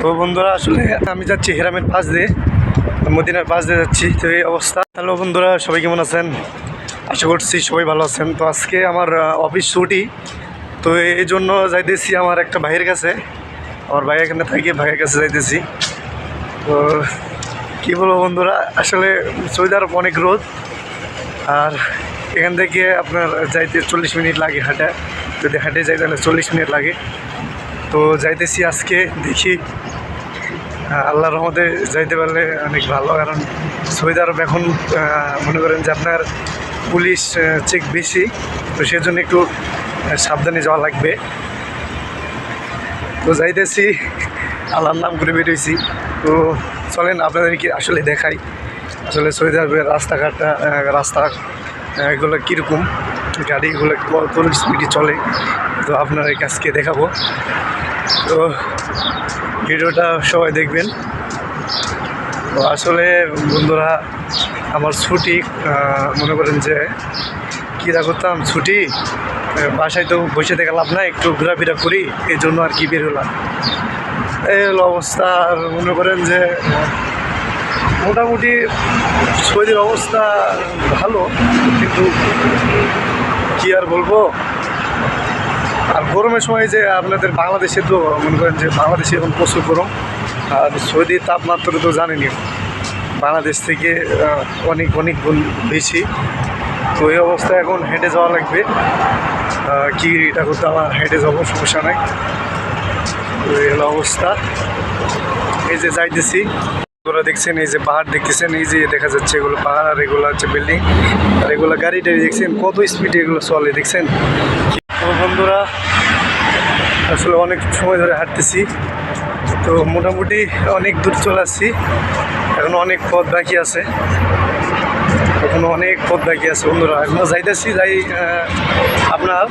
তো বন্ধুরা, আসলে আমি যাচ্ছি হেরামের পাশ দিয়ে, মদিনার পাশ দিয়ে যাচ্ছি। তো এই অবস্থা। হ্যালো বন্ধুরা, সবাই কেমন আছেন? আশা করছি সবাই ভালো আছেন। তো আজকে আমার অফিস ছুটি। তো এই জন্য যাইতেছি আমার একটা ভাইয়ের কাছে। আমার ভাই এখানে থাকি, ভাইয়ের কাছে যাইতেছি। তো কী বলব বন্ধুরা, আসলে সৌদি অনেক রোদ। আর এখান থেকে আপনার যাইতে চল্লিশ মিনিট লাগে হাঁটা। যদি হাঁটে যাই তাহলে চল্লিশ মিনিট লাগে। তো যাইতেছি আজকে, দেখি আহ, আল্লাহর রহমতে যাইতে পারলে অনেক ভালো কারণ সৌদি আরব এখন মনে করেন যে আপনার পুলিশ চেক বেশি তো সেজন্য একটু সাবধানে যাওয়া লাগবে। তো যাইতেছি আল্লাহর নাম করে বেরিয়েছি তো চলেন আপনাদেরকে আসলে দেখাই আসলে সৌদি আরবের রাস্তাঘাটটা রাস্তা এগুলো কীরকম গাড়িগুলো কত স্পিডে চলে তো আপনার কাছকে দেখাবো। তো ভিডিওটা সবাই দেখবেন। তো আসলে বন্ধুরা, আমার ছুটি মনে করেন যে কীরা করতাম ছুটি বাসায় তো বসে থেকে লাভ নাই, একটু ঘোরাফেরা করি এই জন্য আর কি বের হলাম। এই হলো অবস্থা মনে করেন যে মোটামুটি শরীরের অবস্থা ভালো, কিন্তু কি আর বলব? আর গরমের সময় যে আপনাদের বাংলাদেশে তো মনে করেন যে বাংলাদেশে এখন প্রচুর গরম। আর সৌদির তাপমাত্রা তো জানেনি বাংলাদেশ থেকে অনেক অনেক বেশি। তো এই অবস্থায় এখন হেঁটে যাওয়া লাগবে। কি এটা করতে আমার হেঁটে যাব, সমস্যা নাই। তো এই হলো অবস্থা। এই যে যাইতেছি তোরা দেখছেন, এই যে পাহাড় দেখতেছেন, এই যে দেখা যাচ্ছে এগুলো পাহাড় আর এগুলো হচ্ছে বিল্ডিং। আর এগুলো গাড়ি টাড়ি দেখছেন, কত স্পিডে এগুলো চলে, দেখছেন? বন্ধুরা, আসলে অনেক সময় ধরে হাঁটতেছি। তো মোটামুটি অনেক দূর চলে আসছি। এখনও অনেক পথ বাকি আছে। এখনও অনেক পথ বাকি আছে বন্ধুরা। এখনও যাইতেছি, যাই আপনার।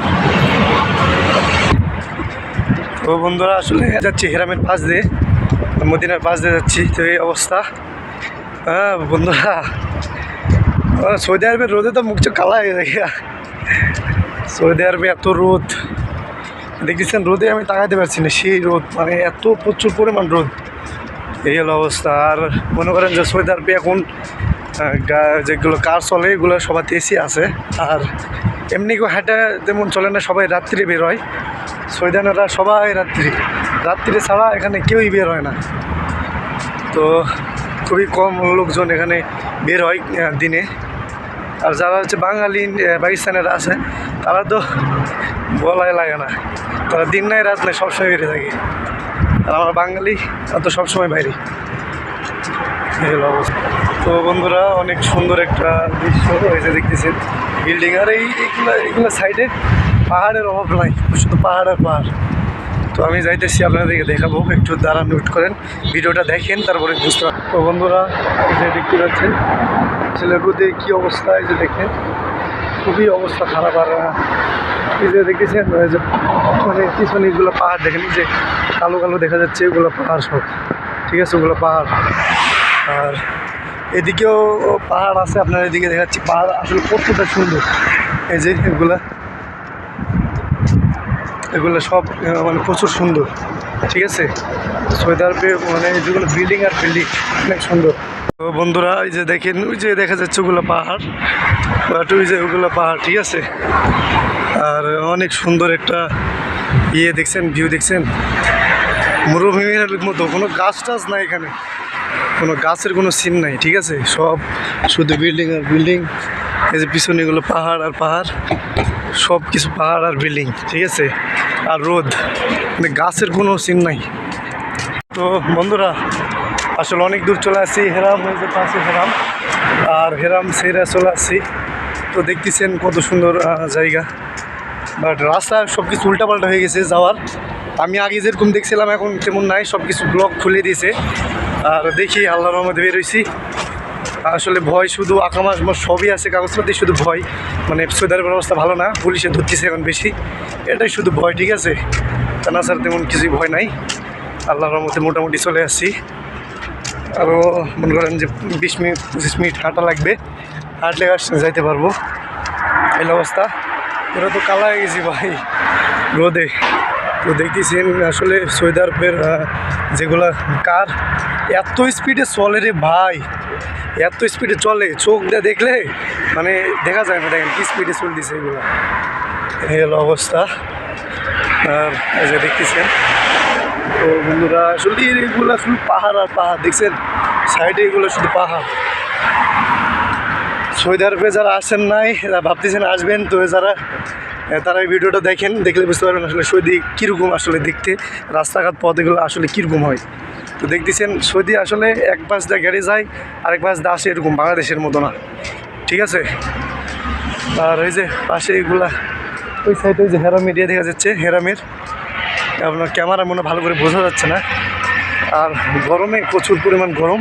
তো বন্ধুরা, আসলে যাচ্ছি হেরামের পাশ দিয়ে, মদিনার পাশ দিয়ে যাচ্ছি। তো এই অবস্থা। হ্যাঁ বন্ধুরা সৌদি আরবের রোদে তো মুখ চোখ কালা হয়ে যায় সৌদি আরবে এত রোদ। দেখতেছেন, রোদে আমি তাকাইতে পারছি না, সেই রোদ মানে এত প্রচুর পরিমাণ রোদ। এই হলো অবস্থা। আর মনে করেন যে সৌদি আরবে এখন যেগুলো কার চলে, এগুলো সবাতে এসি আছে। আর এমনি কেউ হাঁটা যেমন চলে না, সবাই রাত্রি বের হয়। সৈদানেরা সবাই রাত্রি। রাত্রি ছাড়া এখানে কেউই বের হয় না। তো খুবই কম লোকজন এখানে বের হয় দিনে। আর যারা হচ্ছে বাঙালি পাকিস্তানেরা আছে তারা তো বলাই লাগে না। তারা দিন নাই, রাত নাই, সবসময় বেরিয়ে থাকে। আর আমরা বাঙালি তারা তো সবসময় বাইরে। অবস্থা। তো বন্ধুরা, অনেক সুন্দর একটা দৃশ্য হয়েছে দেখতেছেন। বিল্ডিং, আর এই এইগুলো এইগুলো সাইডে পাহাড়ের অভাব নাই, শুধু পাহাড় আর পাহাড়। তো আমি যাইতেছি, আপনাদেরকে দেখাবো। একটু দাঁড়ান নোট করেন। ভিডিওটা দেখেন, তারপরে বুঝতে পারবেন। তো বন্ধুরা যে দেখতে পাচ্ছেন রোদে কী অবস্থা, এই যে দেখেন। খুবই অবস্থা খারাপ আর যে দেখেছেন মানে পিছনে এগুলো পাহাড় দেখেন যে কালো কালো দেখা যাচ্ছে, এগুলো পাহাড় সব। ঠিক আছে, ওগুলো পাহাড়। আর এদিকেও পাহাড় আছে, আপনার এদিকে দেখাচ্ছি, পাহাড় আসলে কতটা সুন্দর। এই যে এগুলা, এগুলো সব মানে প্রচুর সুন্দর। ঠিক আছে? সৌদি আরবে মানে যেগুলো বিল্ডিং আর বিল্ডিং, অনেক সুন্দর। তো বন্ধুরা, এই যে দেখেন, ওই যে দেখা যাচ্ছে ওগুলো পাহাড়। বাট ওই যে ওগুলো পাহাড়, ঠিক আছে? আর অনেক সুন্দর একটা ইয়ে দেখছেন ভিউ দেখছেন। মরুভূমির মতো, কোনো গাছ টাছ নাই এখানে। কোনো গাছের কোনো সিন নাই, ঠিক আছে? সব শুধু বিল্ডিং আর বিল্ডিং এই যে পিছনে এগুলো পাহাড় আর পাহাড়, সব কিছু পাহাড় আর বিল্ডিং ঠিক আছে? আর রোদ মানে গাছের কোনো সিন নাই। তো বন্ধুরা, আসলে অনেক দূর চলে আসছি, হেরাম হয়ে যে পাশে হেরাম। আর হেরাম সেরা চলে আসছি। তো দেখতেছেন কত সুন্দর জায়গা। বাট রাস্তা সব কিছু উল্টাপাল্টা হয়ে গেছে যাওয়ার। আমি আগে যেরকম দেখছিলাম, এখন তেমন নাই সব কিছু ব্লক খুলে দিয়েছে। আর দেখি, আল্লাহর রহমতে বেরোইছি আসলে ভয় শুধু আকামাস মাস সবই আছে, কাগজপাতি শুধু ভয়। মানে সৈদারের ব্যবস্থা ভালো না, পুলিশে ধরতেছে এখন বেশি। এটাই শুধু ভয়, ঠিক আছে? তা না স্যার তেমন কিছুই ভয় নাই। আল্লাহর রহমতে মোটামুটি চলে আসছি। আরও মনে করেন যে বিশ মিনিট, পঁচিশ মিনিট হাঁটা লাগবে। হাঁটলে যাইতে পারব। এই অবস্থা। পুরো তো কালা হয়ে গেছি ভাই। রোদে। তো দেখতেছেন আসলে সৌদি আরবের আহ, যেগুলা কার এত স্পিডে চলে রে ভাই। এত স্পিডে চলে। চোখ দিয়ে দেখলে মানে দেখা যায় না দেখেন কি স্পিডে চলতেছে এগুলো। এই হলো অবস্থা। আর যে দেখতেছেন তো বন্ধুরা আসলে এগুলো শুধু পাহাড় আর পাহাড় দেখছেন? সাইডে এগুলো শুধু পাহাড়। সৌদি আরবে যারা আসেন নাই ভাবতেছেন আসবেন, তো যারা তারা এই ভিডিওটা দেখেন, দেখলে বুঝতে পারবেন আসলে সৌদি কীরকম আসলে দেখতে, রাস্তাঘাট পথ এগুলো আসলে কীরকম হয়। তো দেখতেছেন, সৌদি আসলে এক পাশ দিয়ে গাড়ি যায়, আরেক পাশ দিয়ে আসে এরকম বাংলাদেশের মতো না। ঠিক আছে? আর ওই যে পাশে এগুলা, ওই সাইডে ওই যে হেরাম এরিয়া দেখা যাচ্ছে, হেরামের। আপনার ক্যামেরা মনে ভালো করে বোঝা যাচ্ছে না। আর গরমে প্রচুর পরিমাণ গরম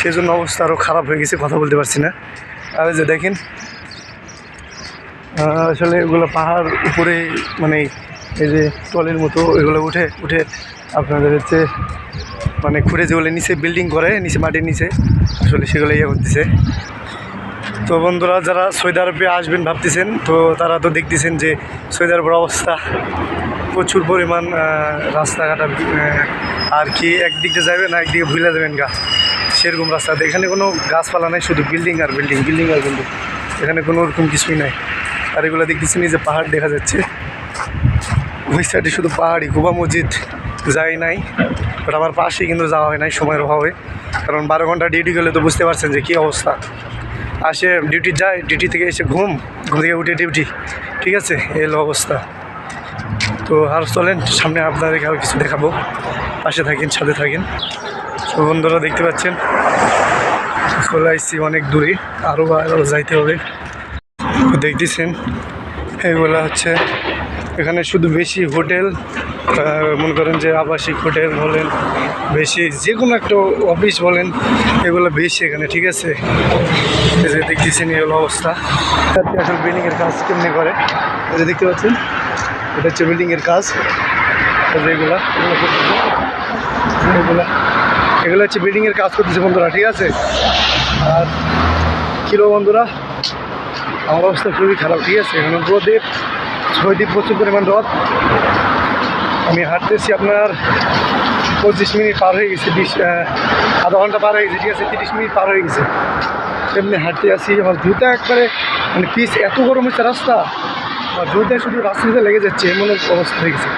সেই জন্য অবস্থা আরও খারাপ হয়ে গেছে, কথা বলতে পারছি না। আর যে দেখেন আসলে এগুলো পাহাড় উপরে মানে এই যে টলের মতো এগুলো উঠে উঠে আপনাদের হচ্ছে মানে ঘুরে যেগুলো নিচে বিল্ডিং করে নিচে মাটির নিচে আসলে সেগুলো ইয়ে করতেছে। তো বন্ধুরা যারা সৌদি আরবে আসবেন ভাবতেছেন তো তারা তো দেখতেছেন যে সৌদি আরবের অবস্থা প্রচুর পরিমাণ রাস্তাঘাট আর, আর কি একদিকে যাবেন আর একদিকে ভুলে যাবেন গা। সেরকম রাস্তা এখানে কোনো গাছপালা নাই, শুধু বিল্ডিং আর বিল্ডিং বিল্ডিং আর বিল্ডিং এখানে কোনো ওরকম কিছুই নাই। আর এগুলো দেখতেছেন এই যে পাহাড় দেখা যাচ্ছে। ওই সাইডে শুধু পাহাড়ি কুবা মসজিদ যাই নাই। বাট আমার পাশে কিন্তু যাওয়া হয় নাই, সময়ের অভাবে। কারণ বারো ঘণ্টা ডিউটি গেলে তো বুঝতে পারছেন যে কী অবস্থা। আসে ডিউটি যায় ডিউটি থেকে এসে ঘুম ঘুম থেকে উঠে ডিউটি ঠিক আছে, এই হলো অবস্থা। তো আর চলেন, সামনে আপনাদেরকে আরও কিছু দেখাবো। পাশে থাকেন, সাথে থাকেন। তো বন্ধুরা দেখতে পাচ্ছেন, চলে আসছি অনেক দূরে আরও আরও যাইতে হবে। দেখতেছেন, এগুলো হচ্ছে, এখানে শুধু বেশি হোটেল মনে করেন যে আবাসিক হোটেল বলেন, বেশি যে কোনো একটা অফিস বলেন, এগুলো বেশি এখানে, ঠিক আছে? যে দেখতেছেন এই হলো অবস্থা। আসলে বিল্ডিংয়ের কাজ কেমনি করে? যে দেখতে পাচ্ছেন, এটা হচ্ছে বিল্ডিংয়ের কাজ। এগুলা এগুলো। এগুলা হচ্ছে বিল্ডিংয়ের কাজ করতেছে বন্ধুরা, ঠিক আছে? আর কিলো বন্ধুরা, আমার অবস্থা খুবই খারাপ, ঠিক আছে? এখানে রোদের ছয়টি প্রচুর পরিমাণ রোদ আমি হাঁটতেছি আপনার পঁচিশ মিনিট পার হয়ে গেছে, বিশ আধা ঘণ্টা পার হয়ে গেছে, ঠিক আছে? তিরিশ মিনিট পার হয়ে গেছে। এমনি হাঁটতে আসি, আমার জুতা একবারে মানে পিস এত গরম হচ্ছে রাস্তা, আমার জুতা শুধু রাস্তাতে লেগে যাচ্ছে, এমন অবস্থা হয়ে গেছে।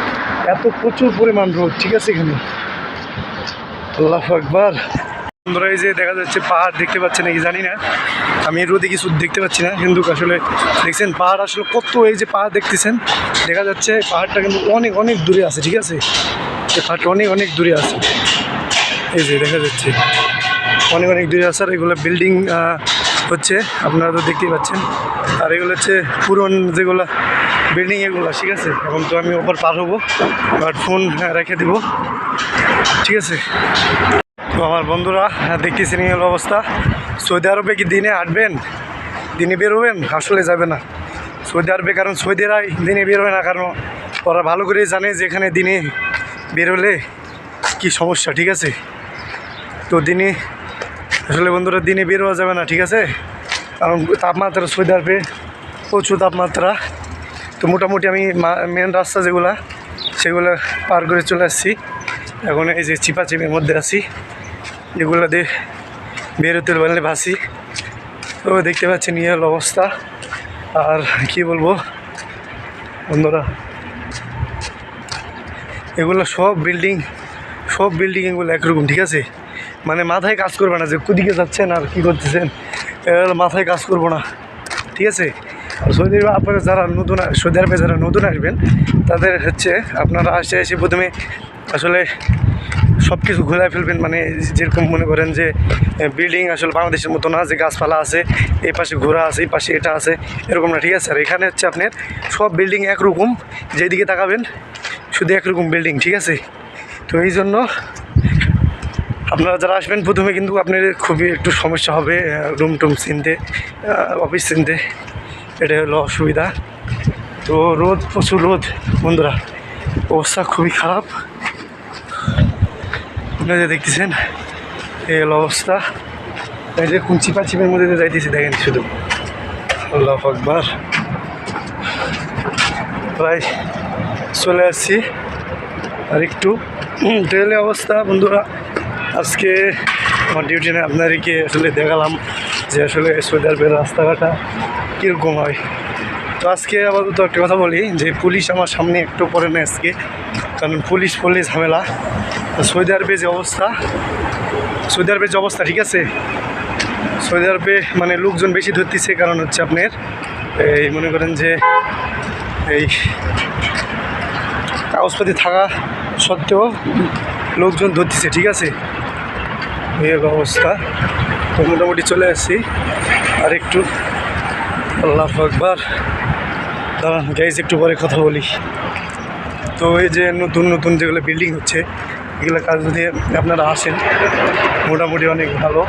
এত প্রচুর পরিমাণ রোদ, ঠিক আছে এখানে? আল্লাহ একবার বন্ধুরা, এই যে দেখা যাচ্ছে পাহাড় দেখতে পাচ্ছেন নাকি জানি না। আমি রোদে কিছু দেখতে পাচ্ছি না। কিন্তু আসলে দেখছেন পাহাড় আসলে কত এই যে পাহাড় দেখতেছেন। দেখা যাচ্ছে পাহাড়টা কিন্তু অনেক অনেক দূরে আছে, ঠিক আছে? পাহাড়টা অনেক অনেক দূরে আছে। এই যে দেখা যাচ্ছে অনেক অনেক দূরে আছে। আর এগুলো বিল্ডিং হচ্ছে আপনারা তো দেখতেই পাচ্ছেন। আর এগুলো হচ্ছে পুরন যেগুলো বিল্ডিং এগুলো ঠিক আছে? এখন তো আমি ওপর পার হব বাট ফোন রেখে দিব ঠিক আছে? তো আমার বন্ধুরা হ্যাঁ, দেখতেছেন হলো অবস্থা। সৌদি আরবে কি দিনে হাঁটবেন? দিনে বেরোবেন আসলে যাবে না। সৌদি আরবে কারণ সৌদিরাই দিনে বেরোবে না কারণ ওরা ভালো করে জানে যে এখানে দিনে বেরোলে কি সমস্যা ঠিক আছে? তো দিনে আসলে বন্ধুরা দিনে বেরোয়া যাবে না ঠিক আছে? কারণ তাপমাত্রা সৌদি আরবে প্রচুর তাপমাত্রা। তো মোটামুটি আমি মেন রাস্তা যেগুলা, সেগুলো পার করে চলে আসছি। এখন এই যে চিপাচিপির মধ্যে আছি যেগুলো দিয়ে বেরোতে পারলে ভাসি। তো দেখতে পাচ্ছেন ইয়ে হলো অবস্থা। আর কি বলব, বন্ধুরা, এগুলো সব বিল্ডিং সব বিল্ডিং এগুলো একরকম, ঠিক আছে? মানে মাথায় কাজ করবে না যে, কুদিকে যাচ্ছেন আর কী করতেছেন? এগুলো মাথায় কাজ করব না, ঠিক আছে? সৌদি আপনারা যারা নতুন সৌদি আরবে যারা নতুন আসবেন, তাদের হচ্ছে আপনারা আসে, এসে প্রথমে আসলে সব কিছু ঘোরায় ফেলবেন। মানে যেরকম মনে করেন যে বিল্ডিং আসলে বাংলাদেশের মতো না, যে গাছপালা আছে, এই পাশে ঘোরা আছে, এই পাশে এটা আছে, এরকম না, ঠিক আছে? আর এখানে হচ্ছে আপনার সব বিল্ডিং একরকম, যেদিকে তাকাবেন, শুধু একরকম বিল্ডিং, ঠিক আছে? তো এই জন্য আপনারা যারা আসবেন, প্রথমে কিন্তু আপনার খুবই একটু সমস্যা হবে রুম টুম চিনতে অফিস চিনতে। এটা হলো অসুবিধা। তো রোদ, প্রচুর রোদ, বন্ধুরা। অবস্থা খুবই খারাপ। আপনারা দেখতেছেন, এই হলো অবস্থা। এই যে কোন চিপা মধ্যে যাইতেছি, দেখেন শুধু। আল্লাহ আকবার। প্রায় চলে আসছি। আর একটু ট্রেলে অবস্থা, বন্ধুরা। আজকে ডিউটি আপনাদেরকে আসলে দেখালাম যে আসলে সৌদি আরবের রাস্তাঘাটা কীরকম হয়। তো আজকে আপাতত একটা কথা বলি যে পুলিশ আমার সামনে একটু পরে না আজকে, কারণ পুলিশ পুলিশ ঝামেলা। সৌদি আরবে যে অবস্থা সৌদি আরবের যে অবস্থা, ঠিক আছে? সৌদি আরবে মানে লোকজন বেশি ধরতেছে, কারণ হচ্ছে আপনার এই মনে করেন যে এই কাগজপাতি থাকা সত্ত্বেও লোকজন ধরতেছে, ঠিক আছে? এই অবস্থা। তো মোটামুটি চলে আসছি। আর একটু আল্লাহ আকবার। দাঁড়ান গাইজ একটু পরে কথা বলি। তো এই যে নতুন নতুন যেগুলো বিল্ডিং হচ্ছে, এগুলো কাজ যদি আপনারা আসেন, মোটামুটি অনেক ভালো।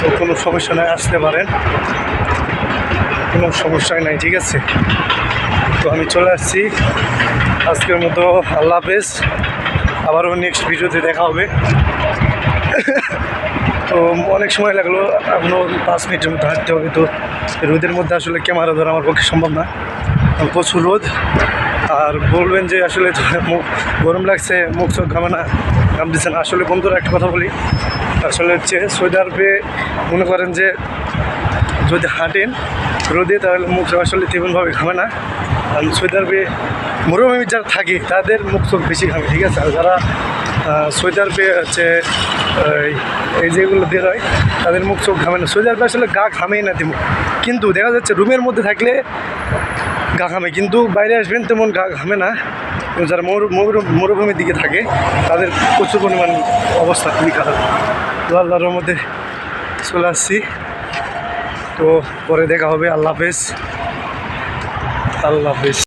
তো কোনো সমস্যা নয় আসতে পারেন। কোনো সমস্যা নাই, ঠিক আছে? তো আমি চলে আসছি। আজকের মতো আল্লাহ হাফেজ। আবারও নেক্সট ভিডিওতে দেখা হবে। তো অনেক সময় লাগল এখনও পাঁচ মিনিটের মতো হাঁটতে হবে, তো রোদের মধ্যে আসলে ক্যামেরা ধরা আমার পক্ষে সম্ভব না। প্রচুর রোদ। আর বলবেন যে আসলে মুখ গরম লাগছে, মুখ চোখ ঘামে না, ঘাম দিচ্ছে না। আসলে বন্ধুরা একটা কথা বলি, আসলে হচ্ছে সৌদি আরবে মনে করেন যে যদি হাঁটেন রোদে তাহলে মুখ আসলে তেমনভাবে ঘামে না। আর সৌদি আরবে মরুভূমি যারা থাকে তাদের মুখ চোখ বেশি ঘামে, ঠিক আছে? আর যারা সৌদি আরবে হচ্ছে এই- যেগুলো বের হয়, তাদের মুখ চোখ ঘামে না। সোয়েটার আরবে আসলে গা ঘামেই না তেমন। কিন্তু দেখা যাচ্ছে রুমের মধ্যে থাকলে গা ঘামে, কিন্তু বাইরে আসবেন তেমন গা ঘামে না। যারা মরু, মরু- মরুভূমির দিকে থাকে, তাদের প্রচুর পরিমাণ অবস্থা খুবই খারাপ। তো আল্লাহর মধ্যে চলে আসছি। তো পরে দেখা হবে। আল্লাহ হাফেজ। আল্লাহ হাফেজ।